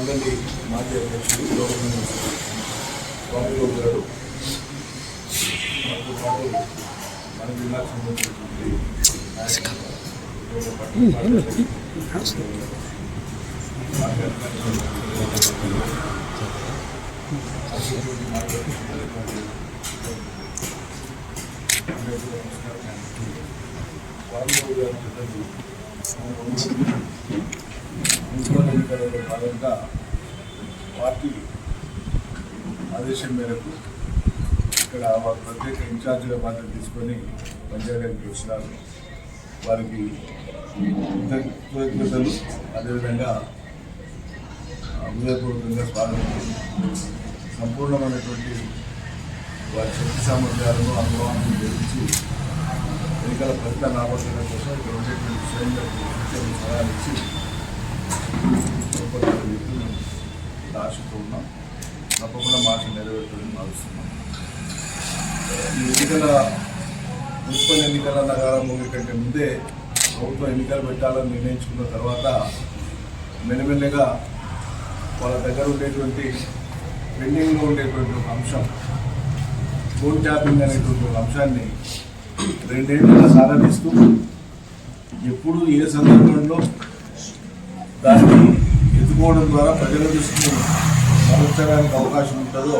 మండలి మాజీ అధ్యక్షుడు గౌరవ స్వామిబాబు గారు మనతో పాటు మన జిల్లాకు సంబంధించినటువంటి మున్సిపల్ ఎన్నికలలో భాగంగా పార్టీ ఆదేశం మేరకు ఇక్కడ వారు ప్రత్యేక ఇన్ఛార్జీల బాధ్యత తీసుకొని పంచాయతీకి వచ్చినారు. వారికి కృతజ్ఞతలు. అదేవిధంగా హృదయపూర్వకంగా స్వాగతం. సంపూర్ణమైనటువంటి వారి శక్తి సామర్థ్యాలను అనుభవాన్ని గ్రహించి ఎన్నికల ఫలితాలు రాబట్టడం కోసం ఇక్కడ ఉండేటువంటి శ్రేణులకు సహాయాలు ఇచ్చి ఆశతో ఉన్నాం తప్పకుండా మాట నెరవేరుతుందని భావిస్తున్నాం ఈ ఎన్నికల మున్సిపల్ ఎన్నికల నగరం ముగి కంటే ముందే ప్రభుత్వం ఎన్నికలు పెట్టాలని నిర్ణయించుకున్న తర్వాత మెల్లమెల్లగా వాళ్ళ దగ్గర ఉండేటువంటి పెండింగ్లో ఉండేటువంటి ఒక అంశం ఫోన్ ట్యాపింగ్ అనేటువంటి ఒక అంశాన్ని రెండేళ్ళుగా సాగదీస్తూ ఎప్పుడు ఏ సందర్భంలో దాన్ని ఎత్తుకోవడం ద్వారా ప్రజల దృష్టిని మరల్చడానికి అవకాశం ఉంటుందో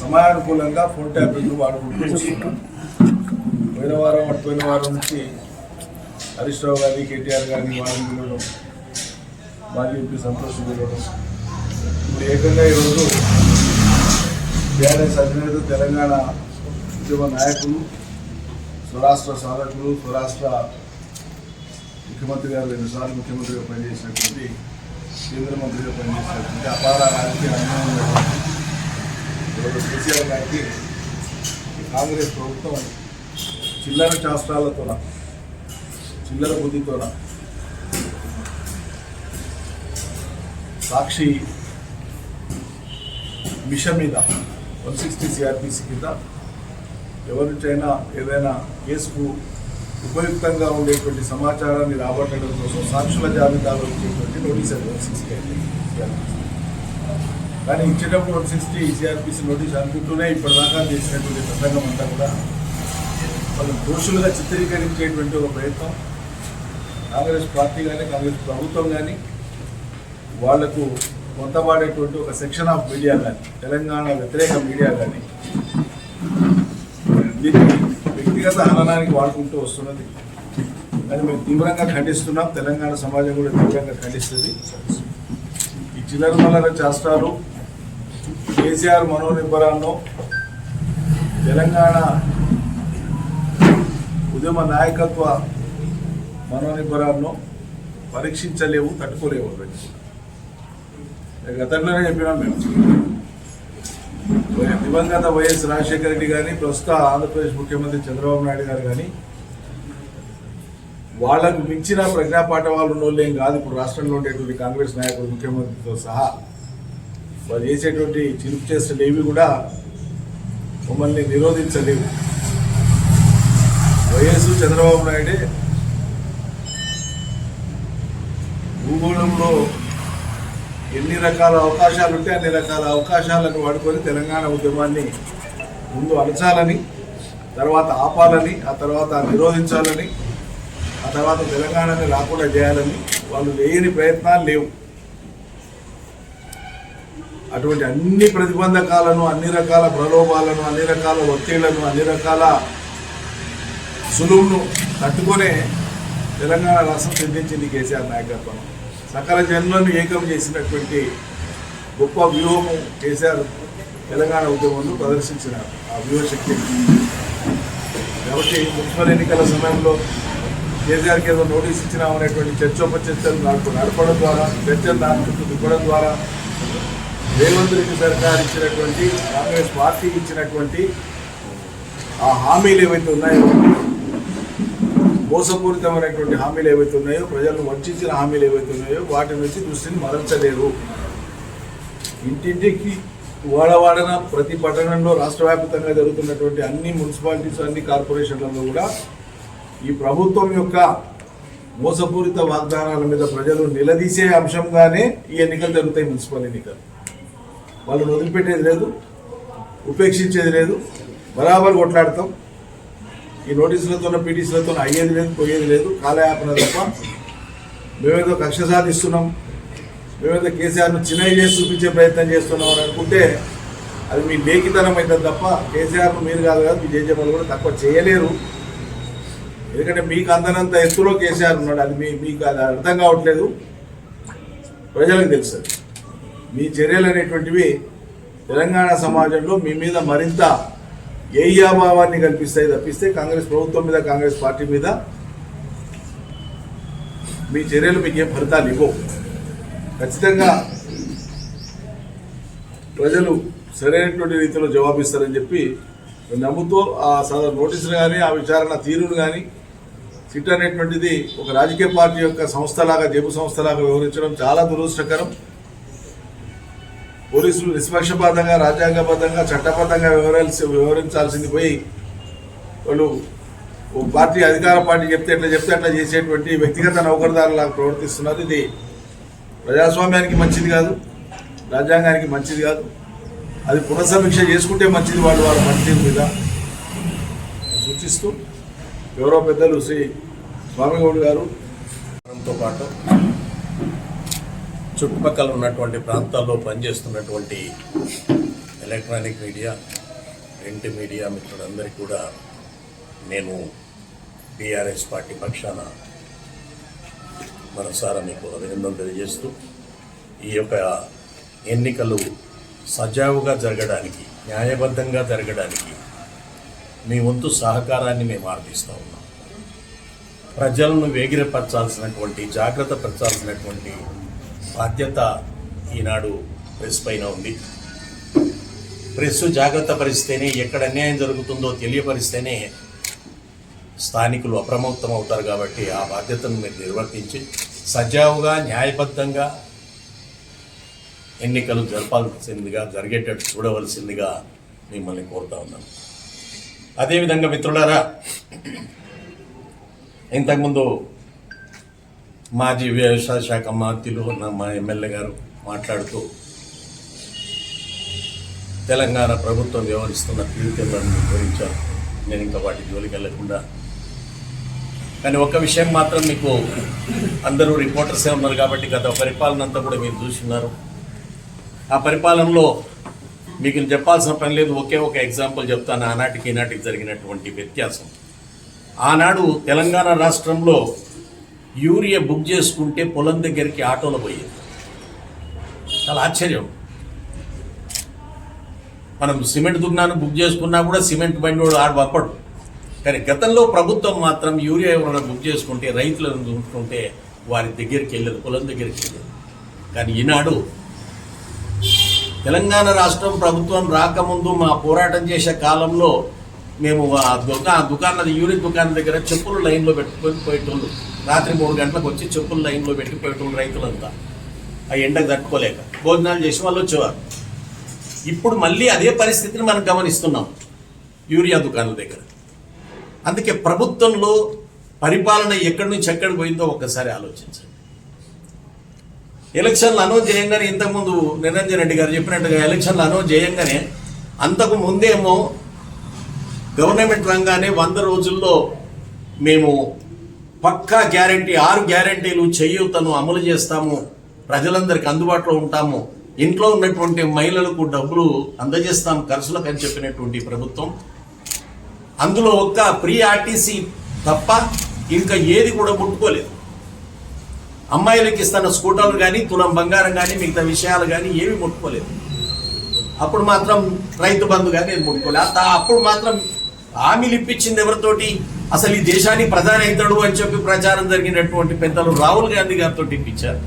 సమయానుకూలంగా ఫోన్ ట్యాబ్లెట్లు వాడుకుంటూ వస్తున్నాం. పోయిన వారం పోయిన వారం నుంచి హరీష్ రావు గారి కేటీఆర్ గారిని వాళ్ళని పిలవడం మాజీ ఎంపీ సంతోష్ పిలవడం. ఇప్పుడు ఏకంగా ఈరోజు టీఆర్ఎస్ అధినేత తెలంగాణ ఉద్యమ నాయకులు స్వరాష్ట్ర సాధకులు స్వరాష్ట్ర ముఖ్యమంత్రి గారు రెండుసార్లు ముఖ్యమంత్రిగా పనిచేసినటువంటి కేంద్ర మంత్రిగా పనిచేసినటువంటి అపార రాజకీయ అనుభవం ఉన్నటువంటి కేసీఆర్ గారికి కాంగ్రెస్ ప్రభుత్వం చిల్లర శాస్త్రాలతోన చిల్లర బుద్ధితోన సాక్షి మిషన్ మీద వన్ సిక్స్టీ సిఆర్పిసి కింద ఎవరిచైనా ఏదైనా కేసుకు ఉపయుక్తంగా ఉండేటువంటి సమాచారాన్ని రాబట్టడం కోసం సాక్షుల జాబితాలో ఇచ్చేటువంటి నోటీస్ అది వన్ సిక్స్టీ కానీ ఇచ్చేటప్పుడు వన్ సిక్స్టీ సిఆర్పిసి నోటీస్ అనుకుంటూనే ఇప్పటిదాకా చేసినటువంటి ప్రసంగం అంతా కూడా వాళ్ళు దోషులుగా చిత్రీకరించేటువంటి ఒక ప్రయత్నం. కాంగ్రెస్ పార్టీ కానీ కాంగ్రెస్ ప్రభుత్వం కానీ వాళ్ళకు కొంతవాడేటువంటి ఒక సెక్షన్ ఆఫ్ మీడియా కానీ తెలంగాణ వ్యతిరేక మీడియా కానీ దీన్ని వ్యక్తిగత ఆనందానికి వాడుకుంటూ వస్తున్నది. అది మేము తీవ్రంగా ఖండిస్తున్నాం. తెలంగాణ సమాజం కూడా తీవ్రంగా ఖండిస్తుంది. ఈ చిల్లర మల్లర చేస్తారు కేసీఆర్ మనోనిబ్బరాన్నో తెలంగాణ ఉద్యమ నాయకత్వ మనోనిబ్బరాన్నో పరీక్షించలేవు తట్టుకోలేవు. గతంలోనే చెప్పినాం మేము. దివంగత వైఎస్ రాజశేఖర రెడ్డి కానీ ప్రస్తుత ఆంధ్రప్రదేశ్ ముఖ్యమంత్రి చంద్రబాబు నాయుడు గారు కానీ వాళ్ళకు మించిన ప్రజ్ఞాపాఠవాలు ఉన్నోళ్ళేం కాదు. ఇప్పుడు రాష్ట్రంలో ఉండేటువంటి కాంగ్రెస్ నాయకులు ముఖ్యమంత్రితో సహా వారు చేసేటువంటి చిరుపు చేష్టలు ఏవి కూడా మమ్మల్ని నిరోధించలేవు. వైఎస్ చంద్రబాబు నాయుడే భూగోళంలో ఎన్ని రకాల అవకాశాలు ఉంటే అన్ని రకాల అవకాశాలను వాడుకొని తెలంగాణ ఉద్యమాన్ని ముందు అణచాలని తర్వాత ఆపాలని ఆ తర్వాత నిరోధించాలని ఆ తర్వాత తెలంగాణని రాకుండా చేయాలని వాళ్ళు లేని ప్రయత్నాలు లేవు. అటువంటి అన్ని ప్రతిబంధకాలను అన్ని రకాల ప్రలోభాలను అన్ని రకాల ఒత్తిళ్ళను అన్ని రకాల సులువును తట్టుకునే తెలంగాణ రాష్ట్రం సిద్ధించింది కేసీఆర్ నాయకత్వం సకల జనులను ఏకం చేసినటువంటి గొప్ప వ్యూహము కేసీఆర్ తెలంగాణ ఉద్యమంలో ప్రదర్శించినారు ఆ వ్యూహశక్తిని కాబట్టి మున్సిపల్ ఎన్నికల సమయంలో కేసీఆర్కి ఏదో నోటీస్ ఇచ్చినామనేటువంటి చర్చోపచర్చలు నాకు నడపడం ద్వారా చర్చలు నాకు చుట్టూ తిప్పడం ద్వారా రేవంత్ రెడ్డి సర్కార్ ఇచ్చినటువంటి కాంగ్రెస్ పార్టీ ఇచ్చినటువంటి ఆ హామీలు ఏవైతే ఉన్నాయో మోసపూరితమైనటువంటి హామీలు ఏవైతే ఉన్నాయో ప్రజలను వంచిన హామీలు ఏవైతే ఉన్నాయో వాటి నుంచి దృష్టిని మరల్చలేరు ఇంటింటికి వాడవాడన ప్రతి పట్టణంలో రాష్ట్ర వ్యాప్తంగా జరుగుతున్నటువంటి అన్ని మున్సిపాలిటీస్ అన్ని కార్పొరేషన్లలో కూడా ఈ ప్రభుత్వం యొక్క మోసపూరిత వాగ్దానాల మీద ప్రజలు నిలదీసే అంశంగానే ఈ ఎన్నికలు జరుగుతాయి మున్సిపల్ ఎన్నికలు. వాళ్ళని వదిలిపెట్టేది లేదు ఉపేక్షించేది లేదు బరాబర్ కొట్లాడతాం. ఈ నోటీసులతో పీటీసీలతో అయ్యేది లేదు పోయేది లేదు. కాలయాపన తప్ప మేమేదో కక్ష సాధిస్తున్నాం. మేమేదో కేసీఆర్ను చిన్నవి చేసి చూపించే ప్రయత్నం చేస్తున్నాం అని అనుకుంటే అది మీ లేఖితనం అవుతుంది తప్ప కేసీఆర్ను మీరు కాదు కాదు మీ జేజేపల్లి కూడా తక్కువ చేయలేరు. ఎందుకంటే మీకు అందనంత ఎత్తులో కేసీఆర్ ఉన్నాడు. అది మీ మీకు అది అర్థం కావట్లేదు. ప్రజలకు తెలుసు మీ చర్యలు అనేటువంటివి తెలంగాణ సమాజంలో మీ మీద మరింత ఏయ్యాభావాన్ని కల్పిస్తాయి తప్పిస్తే కాంగ్రెస్ ప్రభుత్వం మీద కాంగ్రెస్ పార్టీ మీద మీ చర్యలు మీకు ఏం ఫలితాలు ఇవ్వవు. ఖచ్చితంగా ప్రజలు సరైనటువంటి రీతిలో జవాబిస్తారని చెప్పి నమ్ముతూ ఆ సదరు నోటీసులు కానీ ఆ విచారణ తీరును కానీ సిట్ అనేటువంటిది ఒక రాజకీయ పార్టీ యొక్క సంస్థలాగా జేబు సంస్థలాగా వివరించడం చాలా దురదృష్టకరం. పోలీసులు నిష్పక్షపాతంగా రాజ్యాంగబద్ధంగా చట్టబద్ధంగా వివరాల్సి వివరించాల్సింది పోయి వాళ్ళు పార్టీ అధికార పార్టీ చెప్తే ఎట్లా చెప్తే అట్లా చేసేటువంటి వ్యక్తిగత నౌకరదారులాగా ప్రవర్తిస్తున్నారు. ఇది ప్రజాస్వామ్యానికి మంచిది కాదు రాజ్యాంగానికి మంచిది కాదు. అది పునఃసమీక్ష చేసుకుంటే మంచిది వాళ్ళు వాళ్ళ పనితీరు మీద సూచిస్తూ ఎవరో పెద్దలు శ్రీ స్వామిగౌడ్ గారు. తో పాటు చుట్టుపక్కల ఉన్నటువంటి ప్రాంతాల్లో పనిచేస్తున్నటువంటి ఎలక్ట్రానిక్ మీడియా ప్రింట్ మీడియా మిత్రులందరికీ కూడా నేను బీఆర్ఎస్ పార్టీ పక్షాన మనసారా మీకు అభినందన తెలియజేస్తూ ఈ యొక్క ఎన్నికలు సజావుగా జరగడానికి న్యాయబద్ధంగా జరగడానికి మీ వంతు సహకారాన్ని మేము ఆర్థిస్తూ ఉన్నాం. ప్రజలను వేగిరపరచాల్సినటువంటి జాగ్రత్త పరచాల్సినటువంటి బాధ్యత ఈనాడు ప్రెస్ పైన ఉంది. ప్రెస్ జాగ్రత్త పరిస్తేనే ఎక్కడ అన్యాయం జరుగుతుందో తెలియపరిస్తేనే స్థానికులు అప్రమత్తం అవుతారు కాబట్టి ఆ బాధ్యతను మీరు నిర్వర్తించి సజావుగా న్యాయబద్ధంగా ఎన్నికలు జరపాల్సిందిగా జరిగేటట్టు చూడవలసిందిగా మిమ్మల్ని కోరుతా ఉన్నాను. అదేవిధంగా మిత్రులారా ఇంతకుముందు మాజీ వ్యవసాయ శాఖ మంత్రులు ఉన్న మా ఎమ్మెల్యే గారు మాట్లాడుతూ తెలంగాణ ప్రభుత్వం వ్యవహరిస్తున్న తీరుతెల్లను వివరించారు. నేను ఇంకా వాటి జోలికి వెళ్ళకుండా కానీ ఒక్క విషయం మాత్రం మీకు అందరూ రిపోర్టర్సే ఉన్నారు కాబట్టి గత పరిపాలన అంతా కూడా మీరు చూస్తున్నారు. ఆ పరిపాలనలో మీకు చెప్పాల్సిన పని లేదు. ఒకే ఒక ఎగ్జాంపుల్ చెప్తాను. ఆనాటికి ఈనాటికి జరిగినటువంటి వ్యత్యాసం. ఆనాడు తెలంగాణ రాష్ట్రంలో యూరియా బుక్ చేసుకుంటే పొలం దగ్గరికి ఆటోలో పోయేది. చాలా ఆశ్చర్యం. మనం సిమెంట్ దున్నాను బుక్ చేసుకున్నా కూడా సిమెంట్ బండి వాడు ఆడు పప్పడు. కానీ గతంలో ప్రభుత్వం మాత్రం యూరియా ఎవరైనా బుక్ చేసుకుంటే రైతులను చూసుకుంటే వారి దగ్గరికి వెళ్ళదు పొలం దగ్గరికి వెళ్ళదు. కానీ ఈనాడు తెలంగాణ రాష్ట్రం ప్రభుత్వం రాకముందు మా పోరాటం చేసే కాలంలో మేము ఆ దుకా దుకాణం యూనిట్ దుకాణం దగ్గర చెప్పులు లైన్లో పెట్టుకొని పోయేటోళ్ళు. రాత్రి మూడు గంటలకు వచ్చి చెప్పులు లైన్లో పెట్టిపోయేటువంటి రైతులంతా. ఆ ఎండకు తట్టుకోలేక. భోజనాలు చేసి వాళ్ళు వచ్చేవారు. ఇప్పుడు మళ్ళీ అదే పరిస్థితిని మనం గమనిస్తున్నాం. యూరియా దుకాణాల దగ్గర. అందుకే ప్రభుత్వంలో పరిపాలన ఎక్కడి నుంచి ఎక్కడికి పోయిందో ఒక్కసారి ఆలోచించండి. ఎలక్షన్లు అనౌన్స్ చేయంగానే ఇంతకుముందు నిరంజన్ రెడ్డి గారు చెప్పినట్టుగా ఎలక్షన్లు అనౌన్స్ చేయంగానే అంతకు ముందేమో గవర్నమెంట్ రంగానే వంద రోజుల్లో మేము పక్కా గ్యారంటీ ఆరు గ్యారంటీలు చేయూతను అమలు చేస్తాము. ప్రజలందరికీ అందుబాటులో ఉంటాము. ఇంట్లో ఉన్నటువంటి మహిళలకు డబ్బులు అందజేస్తాం ఖర్చులకు అని చెప్పినటువంటి ప్రభుత్వం. అందులో ఒక్క ప్రీ ఆర్టీసీ తప్ప ఇంకా ఏది కూడా ముట్టుకోలేదు. అమ్మాయిలకి ఇస్తున్న స్కూటర్లు కానీ తులం బంగారం కానీ మిగతా విషయాలు కానీ ఏవి ముట్టుకోలేదు. అప్పుడు మాత్రం రైతు బంధు కానీ ముట్టుకోలేదు. అప్పుడు మాత్రం హామీలు ఇప్పించింది ఎవరితోటి? అసలు ఈ దేశానికి ప్రధాని అవుతాడు అని చెప్పి ప్రచారం జరిగినటువంటి పెద్దలు రాహుల్ గాంధీ గారితో ఇప్పించారు.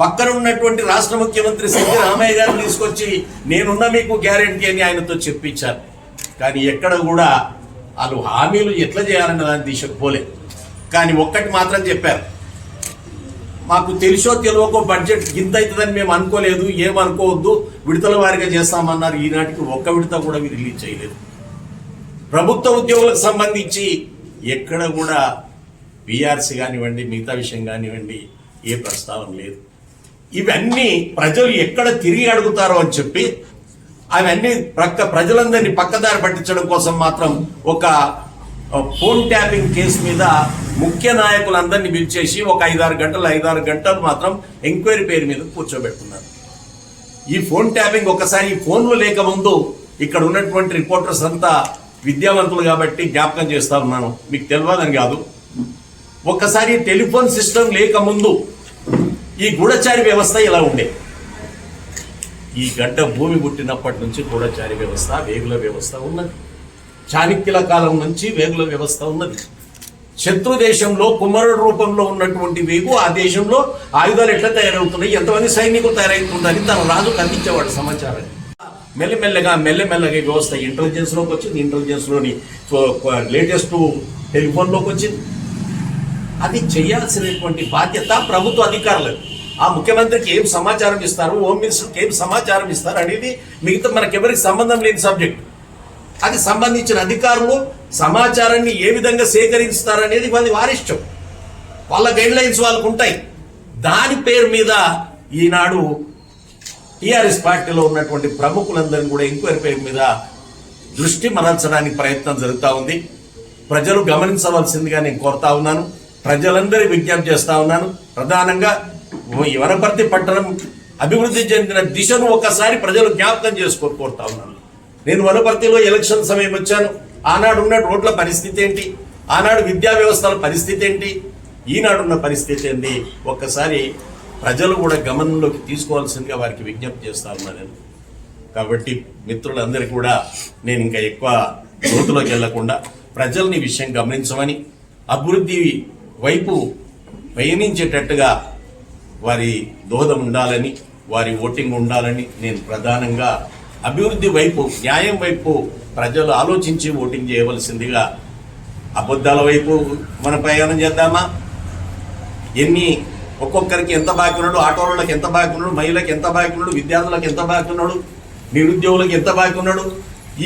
పక్కన ఉన్నటువంటి రాష్ట్ర ముఖ్యమంత్రి సిద్ధరామయ్య గారిని తీసుకొచ్చి నేనున్న మీకు గ్యారెంటీ అని ఆయనతో చెప్పించారు. కానీ ఎక్కడ కూడా వాళ్ళు హామీలు ఎట్లా చేయాలన్న దాని దిశకు కానీ ఒక్కటి మాత్రం చెప్పారు. మాకు తెలుసో తెలియకో బడ్జెట్ ఇంత అవుతుందని మేము అనుకోలేదు ఏమనుకోవద్దు విడతల వారిగా చేస్తామన్నారు. ఈనాటికి ఒక్క విడత కూడా మీరు రిలీజ్ చేయలేదు. ప్రభుత్వ ఉద్యోగులకు సంబంధించి ఎక్కడ కూడా బీఆర్సీ కానివ్వండి మిగతా విషయం కానివ్వండి ఏ ప్రస్తావన లేదు. ఇవన్నీ ప్రజలు ఎక్కడ తిరిగి అడుగుతారో అని చెప్పి అవన్నీ ప్రక్క ప్రజలందరినీ పక్కదారి పట్టించడం కోసం మాత్రం ఒక ఫోన్ ట్యాపింగ్ కేసు మీద ముఖ్య నాయకులందరినీ పిలిచేసి ఒక ఐదారు గంటలు ఐదారు గంటలు మాత్రం ఎంక్వైరీ పేరు మీద కూర్చోబెడుతున్నారు ఈ ఫోన్ ట్యాపింగ్ ఒకసారి ఈ ఫోన్లు లేకముందు ఇక్కడ ఉన్నటువంటి రిపోర్టర్స్ అంతా విద్యావంతులు కాబట్టి జ్ఞాపకం చేస్తా ఉన్నాను మీకు తెలియదని కాదు. ఒక్కసారి టెలిఫోన్ సిస్టమ్ లేకముందు ఈ గూఢచారి వ్యవస్థ ఇలా ఉండే. ఈ గడ్డ భూమి పుట్టినప్పటి నుంచి గూఢచారి వ్యవస్థ వేగుల వ్యవస్థ ఉన్నది. చాణిక్యుల కాలం నుంచి వేగుల వ్యవస్థ ఉన్నది. శత్రు దేశంలో కుమ్మరుడు రూపంలో ఉన్నటువంటి వేగు ఆ దేశంలో ఆయుధాలు ఎట్లా తయారవుతున్నాయి? ఎంతమంది సైనికులు తయారవుతుందని తన రాజుకు అందించేవాడు సమాచారం మెల్లమెల్లగా మెల్లమెల్లగా వ్యవస్థ ఇంటెలిజెన్స్లోకి వచ్చింది ఇంటెలిజెన్స్లోని లేటెస్ట్ టెలిఫోన్లోకి వచ్చింది. అది చేయాల్సినటువంటి బాధ్యత ప్రభుత్వ అధికారులకు ఆ ముఖ్యమంత్రికి ఏం సమాచారం ఇస్తారు? హోమ్ మినిస్టర్కి ఏం సమాచారం ఇస్తారు? అనేది మిగతా మనకెవరికి సంబంధం లేని సబ్జెక్ట్ అది సంబంధించిన అధికారులు సమాచారాన్ని ఏ విధంగా సేకరిస్తారు అనేది వాళ్ళ వారిష్టం. వాళ్ళ గైడ్ లైన్స్ వాళ్ళకు ఉంటాయి దాని పేరు మీద ఈనాడు టిఆర్ఎస్ పార్టీలో ఉన్నటువంటి ప్రముఖులందరినీ కూడా ఎంక్వైరీ పేరు మీద దృష్టి మరల్చడానికి ప్రయత్నం జరుగుతూ ఉంది. ప్రజలు గమనించవలసిందిగా నేను కోరుతా ఉన్నాను. ప్రజలందరి విజ్ఞప్తి చేస్తా ఉన్నాను. ప్రధానంగా ఈ వనపర్తి పట్టణం అభివృద్ధి చెందిన దిశను ఒకసారి ప్రజలు జ్ఞాపకం చేసుకొని కోరుతా ఉన్నాను. నేను వనపర్తిలో ఎలక్షన్ సమయం వచ్చాను. ఆనాడు ఉన్న రోడ్ల పరిస్థితి ఏంటి? ఆనాడు విద్యా వ్యవస్థల పరిస్థితి ఏంటి? ఈనాడున్న పరిస్థితి ఏంటి? ఒక్కసారి ప్రజలు కూడా గమనంలోకి తీసుకోవాల్సిందిగా వారికి విజ్ఞప్తి చేస్తా ఉన్నాను నేను. కాబట్టి మిత్రులందరికీ కూడా నేను ఇంకా ఎక్కువ లోతులోకి వెళ్ళకుండా ప్రజల్ని విషయం గమనించమని అభివృద్ధి వైపు పయనించేటట్టుగా వారి దోహదం ఉండాలని వారి ఓటింగ్ ఉండాలని నేను ప్రధానంగా అభివృద్ధి వైపు న్యాయం వైపు ప్రజలు ఆలోచించి ఓటింగ్ చేయవలసిందిగా అబద్ధాల వైపు మన ప్రయాణం చేద్దామా? ఎన్ని ఒక్కొక్కరికి ఎంత బాకీ ఉన్నాడు వాళ్ళకి ఎంత బాకీ ఉన్నాడు మహిళలకు ఎంత బాకీ ఉన్నాడు విద్యార్థులకు ఎంత బాకీ ఉన్నాడు నిరుద్యోగులకు ఎంత బాకీ ఉన్నాడు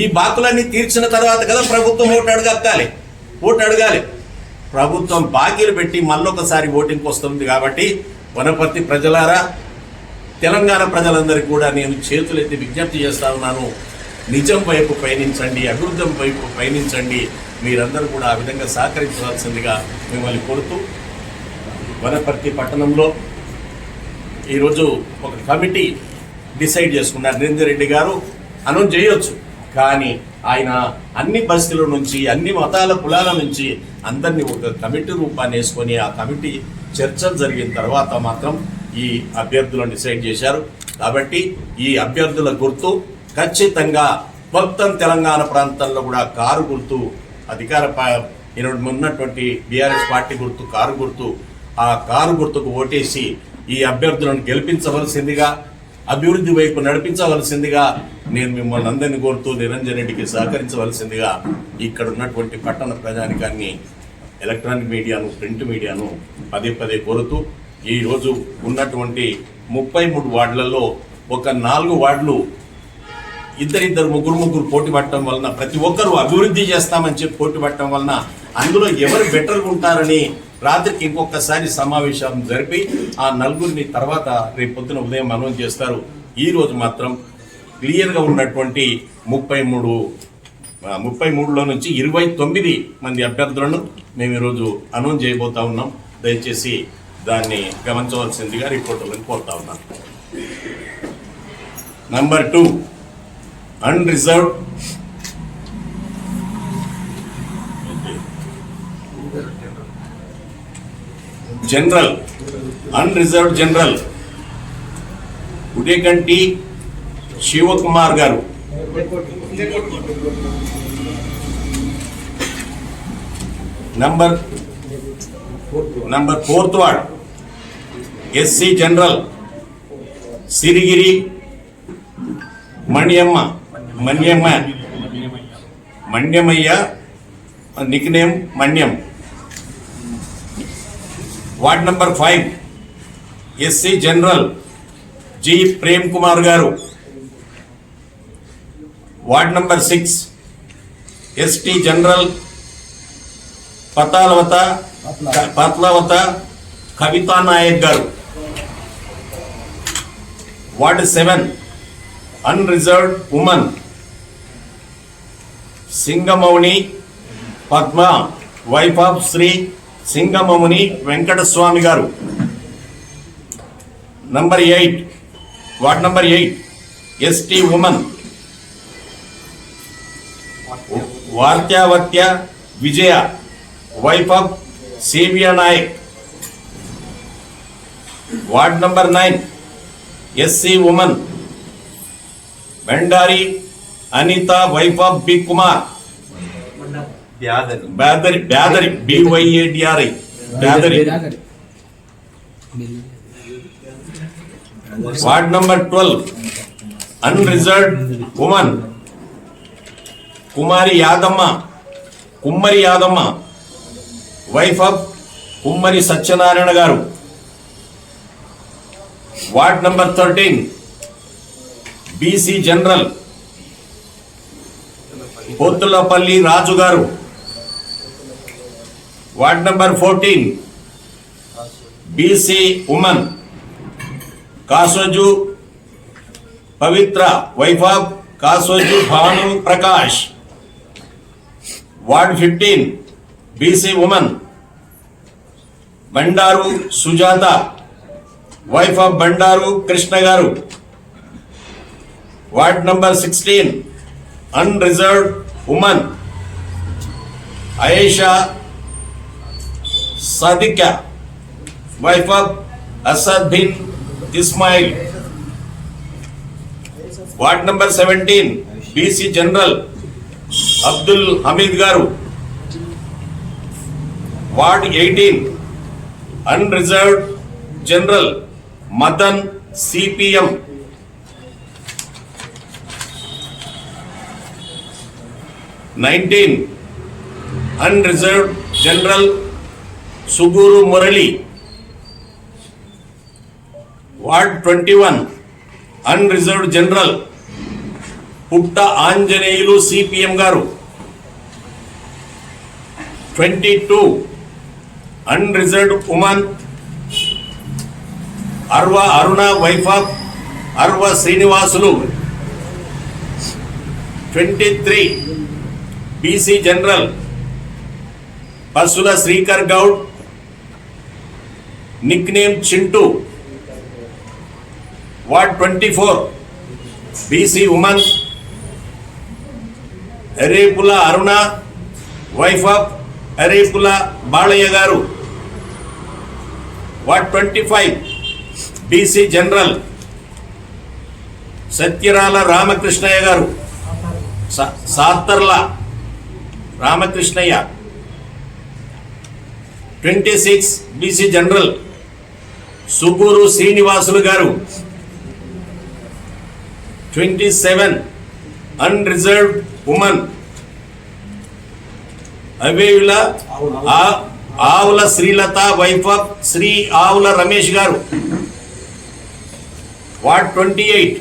ఈ బాకులన్నీ తీర్చిన తర్వాత కదా ప్రభుత్వం ఓటు అడగక్కాలి ఓటు అడగాలి. ప్రభుత్వం బాకీలు పెట్టి మళ్ళొకసారి ఓటింగ్కి వస్తుంది కాబట్టి వనపర్తి ప్రజలారా తెలంగాణ ప్రజలందరికీ కూడా నేను చేతులెత్తి విజ్ఞప్తి చేస్తా ఉన్నాను. నిజం వైపు పయనించండి అభివృద్ధి వైపు పయనించండి. మీరందరూ కూడా ఆ విధంగా సహకరించవలసిందిగా మిమ్మల్ని కోరుతూ వనపర్తి పట్టణంలో ఈరోజు ఒక కమిటీ డిసైడ్ చేసుకున్నారు. నరేందర్ రెడ్డి గారు అనౌన్స్ చేయొచ్చు. కానీ ఆయన అన్ని పరిస్థితుల నుంచి అన్ని మతాల కులాల నుంచి అందరినీ ఒక కమిటీ రూపాన్ని వేసుకొని ఆ కమిటీ చర్చలు జరిగిన తర్వాత మాత్రం ఈ అభ్యర్థులను డిసైడ్ చేశారు. కాబట్టి ఈ అభ్యర్థుల గుర్తు ఖచ్చితంగా మొత్తం తెలంగాణ ప్రాంతంలో కూడా కారు గుర్తు అధికార ఉన్నటువంటి బీఆర్ఎస్ పార్టీ గుర్తు కారు గుర్తు ఆ కారు గుర్తుకు ఓటేసి ఈ అభ్యర్థులను గెలిపించవలసిందిగా అభివృద్ధి వైపు నడిపించవలసిందిగా నేను మిమ్మల్ని అందరినీ కోరుతూ నిరంజన్ రెడ్డికి సహకరించవలసిందిగా ఇక్కడ ఉన్నటువంటి పట్టణ ప్రజానికాన్ని ఎలక్ట్రానిక్ మీడియాను ప్రింట్ మీడియాను పదే పదే కోరుతూ ఈరోజు ఉన్నటువంటి ముప్పై మూడు వార్డులలో ఒక నాలుగు వార్డులు ఇద్దరిద్దరు ముగ్గురు ముగ్గురు పోటీ పట్టడం వలన ప్రతి ఒక్కరూ అభివృద్ధి చేస్తామని చెప్పి పోటీ పట్టడం వలన అందులో ఎవరు బెటర్గా ఉంటారని రాత్రికి ఇంకొకసారి సమావేశం జరిపి ఆ నలుగురిని తర్వాత రేపు పొద్దున ఉదయం అనౌన్స్ చేస్తారు. ఈ రోజు మాత్రం క్లియర్గా ఉన్నటువంటి ముప్పై మూడు ముప్పై మూడులో నుంచి ఇరవై తొమ్మిది మంది అభ్యర్థులను మేము ఈరోజు అనౌన్స్ చేయబోతా ఉన్నాం. దయచేసి దాన్ని గమనించవలసిందిగా రిపోర్టులను కోరుతా ఉన్నాం. Number two unreserved general unreserved general. Udayakanti Shivakumar garu. Number number fourth ward. SC general Sirigiri Manyamma Manyamma. Manyamayya nickname Manyam ward number five SC general G Prem Kumar garu. Ward number six ST general Patalavatha Patlavatha Patlavatha Kavitha Nayak garu. Ward seven unreserved women Singamouni Padma wife of Shri Singamouni Venkataswamy garu. Number eight ward number eight ST women Vartyavatya Vijaya wife of Seviya Nayak ward number nine SC women Bendari Anitha wife of B Kumar Byadari. Byadari B Y A D R I Byadari. Ward number twelve. Unreserved woman Kumari Yadamma. Kummari Yadamma. Wife of Kummari Satyanarayana garu. Ward number thirteen. BC general Bottulapalli Raju garu ward number fourteen BC woman Kasoju Pavitra wife of Kasoju Bhanu Prakash ward fifteen BC woman Bandaru Sujatha wife of Bandaru Krishna garu ward number sixteen unreserved woman Ayesha Sadika wife of Asad bin Ismail ward number seventeen BC general Abdul Hameed garu ward eighteen unreserved general Madan CPM nineteen unreserved general Suguru Murali. Ward twenty one unreserved general Putta Anjaneyulu CPM garu. Twenty two unreserved woman Arva Aruna wife of Arva Srinivasulu. Twenty three BC general Pasula Srikar Goud nick name Chintu. Ward twenty four BC woman. Erepula Aruna wife of Erepula Balaiah garu. Ward twenty five BC general. Satyarala Ramakrishnaiah garu. Saw- Sattarla Ramakrishnaiah. Twenty six BC general. Suguru Srinivasulu garu. Twenty seven unreserved woman Aveyula Avula Srilatha wife of Shri Avula Ramesh garu. Ward twenty eight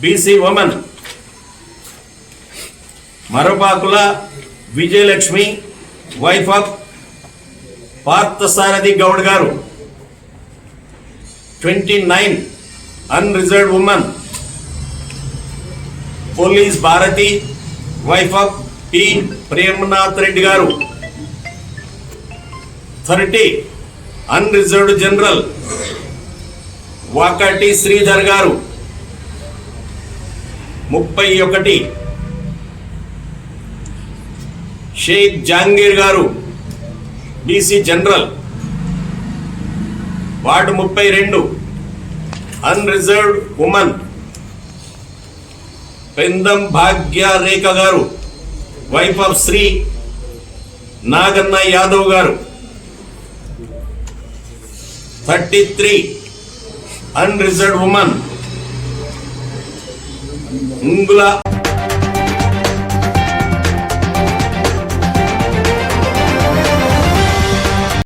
BC woman Marapakula Vijayalakshmi wife of Parthasarathi Goud garu. Twenty nine unreserved women police Bharathi wife of P Premanath Reddy garu. Thirty unreserved general Vakati Sridhar garu. ముప్పై ఒకటి షేక్ జాంగీర్ గారు BC general ward ముప్పై రెండు. Unreserved women Pendam Bhagya Rekha garu. Wife of Shri Naganna Yadav garu. Thirty three unreserved women Ungula